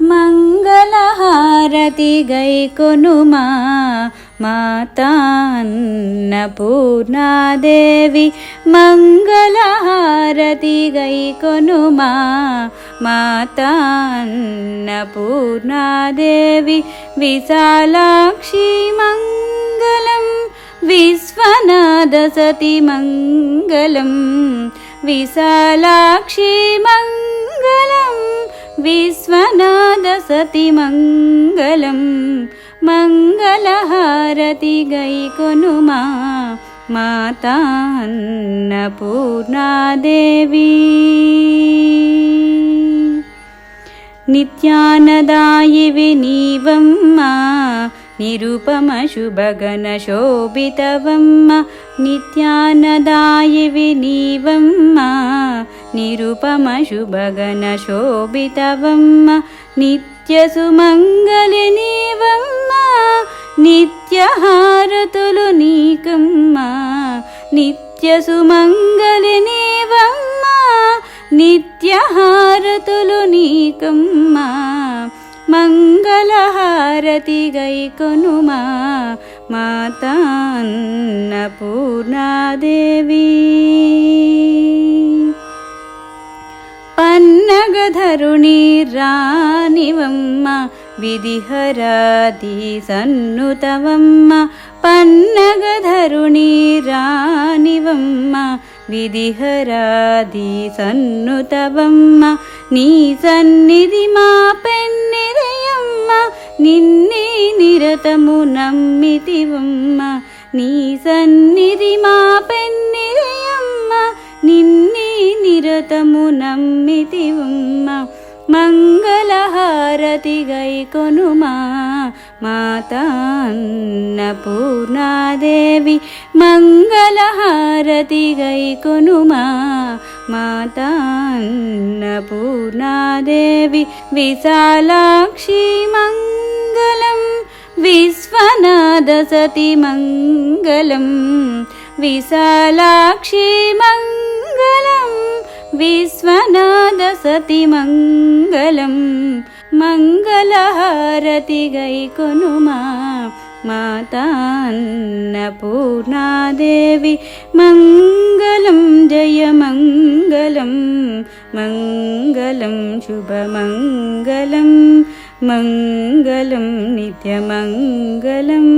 మంగళహారతి గైకొనుమా మాతాన్నపూర్ణాదేవి మంగళహారతి గైకొనుమా మాతాన్నపూర్ణాదేవి విశాలాక్షి మంగళం విశ్వనాథ సతి మంగళం విశాలాక్షి మంగళం श्वनादसति मङ्गलं मङ्गलहारतिगैकोनु मातान्नपूर्णादेवी। नित्यानदायि विनीवं मा निरुपमशुभगनशोभितवं मा नित्यानदाय నిరుపమ శుభగణ శోభితవమ్మ నిత్య సుమంగళి నీవమ్మ నిత్యహారతులు నీకమ్మ నిత్య సుమంగళి నీవమ్మ నిత్యహారతులు నీకమ్మ మంగళహారతి గైకొనుమా మాతా అన్నపూర్ణాదేవి రానివమ్మ విధిహరాది సన్నుతవమ్మ. పన్నగధరుణి రానివమ్మ విధిహరాది సన్నుతవమ్మ. నీ సన్నిధి మా పెన్నిదయమ్మ నిన్నే నిరతము నమ్మితివమ్మ. నీ సన్నిధి మా పెన్నిదయమ్మ సతతము నమ్మితి ఉమ్మ మంగళహారతి గైకొనుమా మాతా అన్నపూర్ణాదేవి మంగళహారతి గైకొనుమా మాతా అన్నపూర్ణాదేవి విశాలాక్షి మంగళం విశ్వనాథ సతి మంగళం విశాలాక్షి మంగళం विश्वनादसति मङ्गलं मङ्गलहारतिगैकुनुमातान्नपूर्णादेवी मङ्गलं जयमङ्गलं मङ्गलं शुभमङ्गलं मङ्गलं नित्यमङ्गलम्।